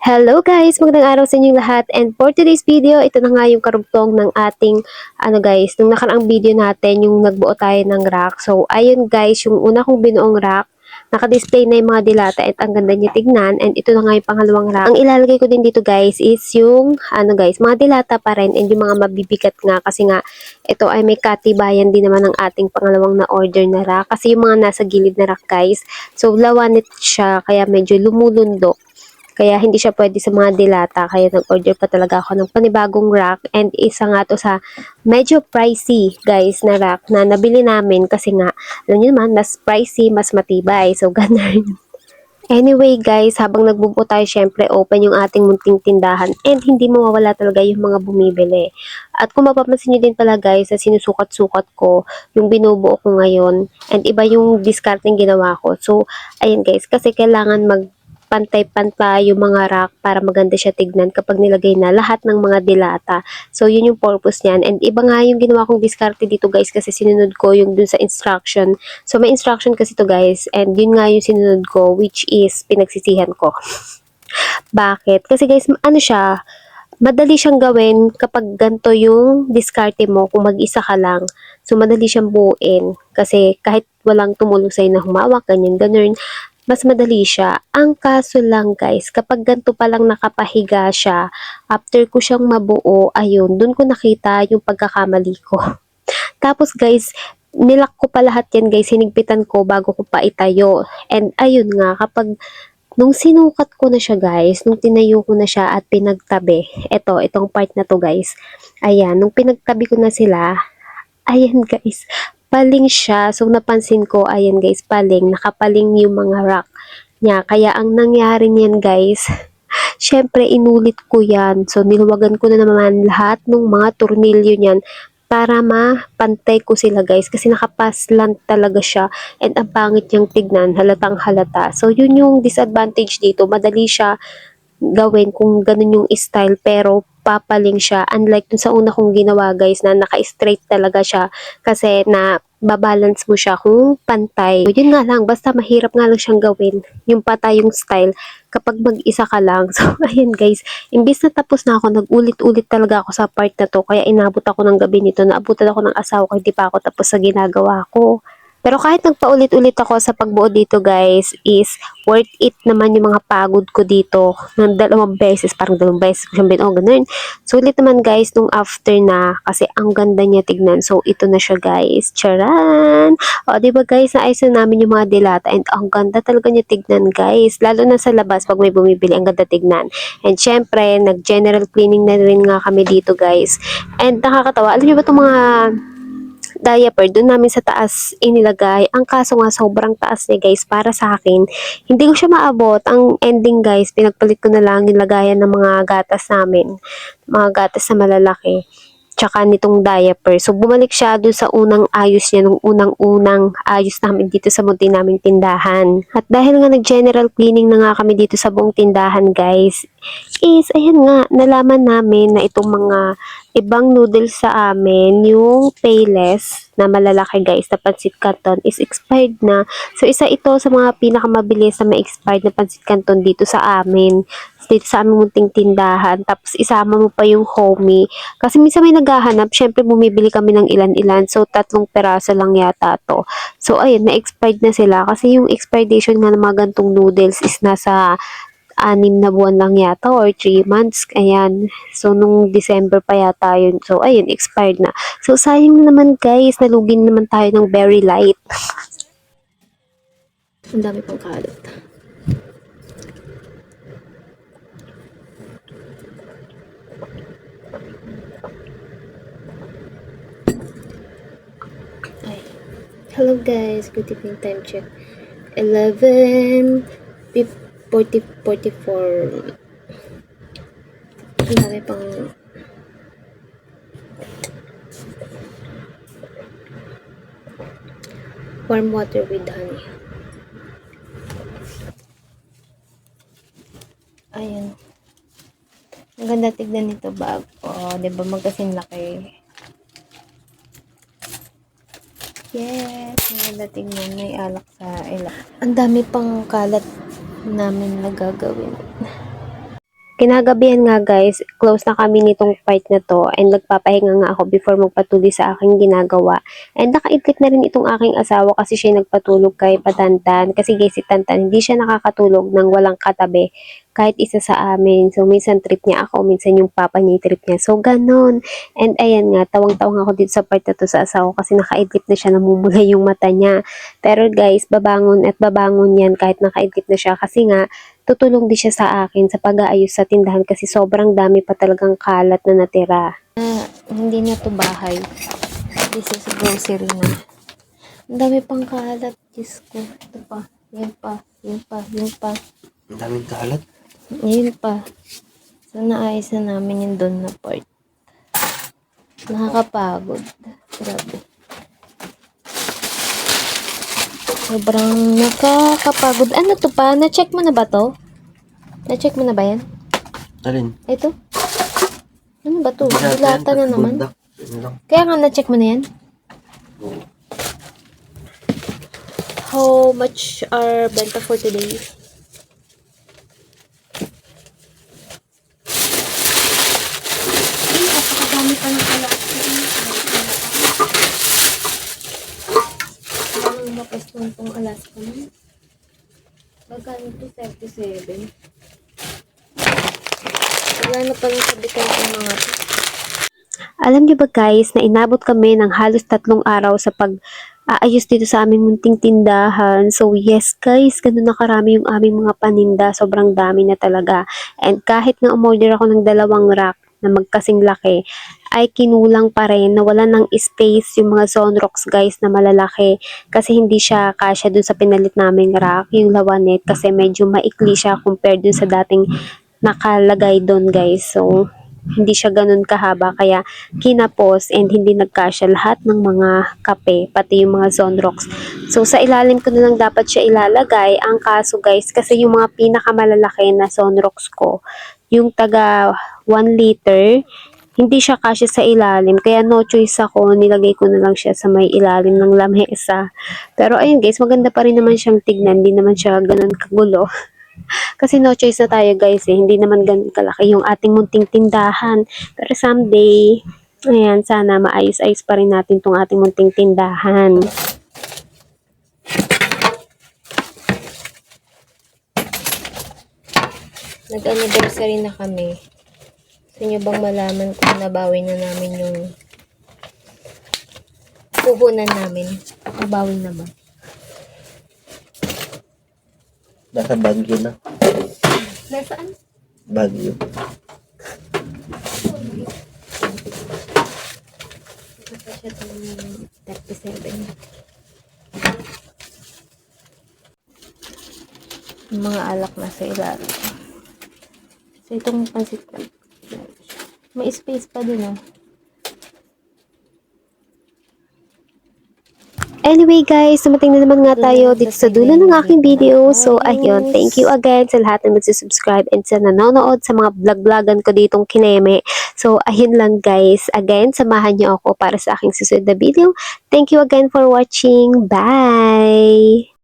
Hello guys! Magandang araw sa inyong lahat and for today's video, ito na nga yung karugtong ng ating ano guys, nung nakaraang video natin yung nagbuo tayo ng rack. So ayun guys, yung una kong binuong rack, naka-display na yung mga dilata at ang ganda niya tignan and ito na nga yung pangalawang rack. Ang ilalagay ko din dito guys is yung ano guys, mga dilata pa rin and yung mga mabibigat nga kasi nga ito ay may katibayan din naman ng ating pangalawang na order na rack kasi yung mga nasa gilid na rack guys, so lawanit siya kaya medyo lumulundok. Kaya hindi siya pwede sa mga dilata. Kaya nag-order pa talaga ako ng panibagong rack. And isa nga to sa medyo pricey guys na rack na nabili namin. Kasi nga, alam nyo naman, mas pricey, mas matibay. So, ganun. Anyway guys, habang nagbubuo tayo, syempre open yung ating munting tindahan and hindi mawawala talaga yung mga bumibili. At kung mapapansin nyo din pala guys, sa sinusukat-sukat ko, yung binubuo ko ngayon, and iba yung discarding ginawa ko. So, ayun guys, kasi kailangan mag pantay-pantay yung mga rack para maganda siya tignan kapag nilagay na lahat ng mga dilata. So, yun yung purpose niyan. And iba nga yung ginawa kong diskarte dito guys kasi sinunod ko yung dun sa instruction. So, may instruction kasi to guys and yun nga yung sinunod ko which is pinagsisihan ko. Bakit? Kasi guys, ano siya, madali siyang gawin kapag ganito yung diskarte mo kung mag-isa ka lang. So, madali siyang buuin. Kasi kahit walang tumulong sa'yo na humawak, ganyan, ganun, mas madali siya. Ang kaso lang guys, kapag ganito palang nakapahiga siya, after ko siyang mabuo, ayun, dun ko nakita yung pagkakamali ko. Tapos guys, nilak ko pa lahat yan guys, hinigpitan ko bago ko pa itayo. And ayun nga, kapag nung sinukat ko na siya guys, nung tinayo ko na siya at pinagtabi, eto, itong part na to guys, ayan, nung pinagtabi ko na sila, ayan guys, paling siya. So, napansin ko, ayan guys, paling, nakapaling yung mga rack niya. Kaya, ang nangyari niyan guys, syempre, inulit ko yan. So, niluwagan ko na naman lahat ng mga tornilyo niyan para mapantay ko sila guys kasi nakapaslant talaga siya and ang pangit niyang tignan halatang halata so yun yung disadvantage dito madali siya gawin kung ganun yung style pero papaling siya unlike dun sa una kong ginawa guys na naka-straight talaga siya kasi na babalance mo siya kung pantay. So, yun nga lang, basta mahirap nga lang siyang gawin. Yung patay yung style kapag mag-isa ka lang. So, ayun guys, imbis na tapos na ako, nag-ulit-ulit talaga ako sa part na to. Kaya inabot ako ng gabi nito, naabutan ako ng asawa ko, hindi pa ako tapos sa ginagawa ko. Pero kahit nagpaulit-ulit ako sa pagbuo dito guys, is worth it naman yung mga pagod ko dito. Ng dalawang beses, parang dalawang beses ko siyang binuo, ganun. Sulit naman guys nung after na, kasi ang ganda niya tignan. So, ito na siya guys. Charan! O, di ba guys, naayos na namin yung mga dilata and ang ganda talaga niya tignan guys. Lalo na sa labas pag may bumibili, ang ganda tignan. And syempre, nag-general cleaning na rin nga kami dito guys. And nakakatawa, alam niyo ba itong mga diaper, doon namin sa taas inilagay. Ang kaso nga, sobrang taas niya guys, para sa akin. Hindi ko siya maabot. Ang ending guys, pinagpalit ko na lang yung ng mga gatas namin. Mga gatas na malalaki tsaka nitong diaper. So, bumalik siya dun sa unang ayos niya, nung unang-unang ayos namin dito sa munti naming tindahan. At dahil nga nag-general cleaning na nga kami dito sa buong tindahan, guys, is, ayan nga, nalaman namin na itong mga ibang noodles sa amin, yung Payless na malalaki guys, na pancit canton is expired na. So, isa ito sa mga pinakamabilis na ma-expired na pancit canton dito sa amin. Dito sa aming munting tindahan. Tapos, isama mo pa yung homie. Kasi minsan may naghahanap, syempre bumibili kami ng ilan-ilan. So, tatlong peraso lang yata to. So, ayun, na-expired na sila. Kasi yung expiration nga ng mga gantong noodles is nasa anim na buwan lang yata or 3 months. Ayan. So, nung December pa yata yun. So, ayun, expired na. So, sayang na naman guys. Nalugin naman tayo ng very light. Ang dami pang kalat. Hello guys, good evening time check. 11 40 44 Ang dami pang warm water with honey. Ayan. Ang ganda tignan nito bag. Oh, 'di ba magkasing laki. Yes, ang ganda tignan. May alak sa ilak. Ang dami pang kalat namin na gagawin. Kinagabihan nga guys, close na kami nitong part na to and nagpapahinga nga ako before magpatuloy sa aking ginagawa. And nakaidlip na rin itong aking asawa kasi siya nagpatulog kay Patantan. Kasi guys, si Tantan hindi siya nakakatulog ng walang katabi kahit isa sa amin. So, minsan trip niya ako, minsan yung papa niya yung trip niya. So, ganun. And ayan nga, tawang-tawang ako dito sa part na to sa asawa kasi nakaidlip na siya, namumula yung mata niya. Pero guys, babangon at babangon yan kahit nakaidlip na siya kasi nga, tutulong din siya sa akin sa pag-aayos sa tindahan kasi sobrang dami pa talagang kalat na natira. hindi na to bahay. This is grocery na. Ang dami pang kalat, Diyos ko. Ito pa, yan pa, yan pa, yan pa. Ang daming kalat. Yan pa. Sana ayos na namin yung doon na part. Nakakapagod. Grabe. Sobrang nakakapagod. Ano to pa? Na-check mo na ba to? Na-check mo na ba yan? Alin? Ito? Ano ba to? Dilata na naman. Kaya nga na-check mo na yan? How much are benta for today? Ay, napakadami pa ng kalat. Ang mapastong tong Alaska mo. Magkano to? 37. Wala na palang sabitan ng mga. Alam niyo ba guys, na inabot kami ng halos tatlong araw sa pag aayos dito sa aming munting tindahan. So yes guys, ganun na karami yung aming mga paninda. Sobrang dami na talaga. And kahit na umorder ako ng dalawang rack na magkasing laki, ay kinulang pa rin na wala ng space yung mga Zonrox guys na malalaki kasi hindi siya kasya dun sa pinalit naming rack, yung lawanet kasi medyo maikli siya compared dun sa dating nakalagay doon guys. So, hindi siya ganun kahaba kaya kinapos and hindi nagkasya lahat ng mga kape pati yung mga Zonrox. So sa ilalim ko na lang dapat siya ilalagay. Ang kaso guys kasi yung mga pinakamalalaki na Zonrox ko yung taga 1 liter hindi siya kasya sa ilalim kaya no choice ako nilagay ko na lang siya sa may ilalim ng lamesa pero ayun guys maganda pa rin naman siyang tignan hindi naman siya ganun kagulo kasi no choice na tayo guys eh. Hindi naman ganun kalaki yung ating munting tindahan. Pero someday, ayan, sana maayos-ayos pa rin natin tong ating munting tindahan. Nag-anniversary na kami. Gusto nyo bang malaman kung nabawi na namin yung puhunan namin? Nabawi na ba? Nasa Baguio na. Nasaan? Baguio. Ito siya itong 37. Yung mga alak na sa ilalim. So, itong pansit. May space pa din, oh. Anyway guys, dumating na naman nga tayo dito sa dulo ng aking video. So ayun, thank you again sa lahat na nagsusubscribe and sa nanonood sa mga vlog-vlogan ko ditong kineme. So ayun lang guys, again, samahan niyo ako para sa aking susunod na video. Thank you again for watching. Bye!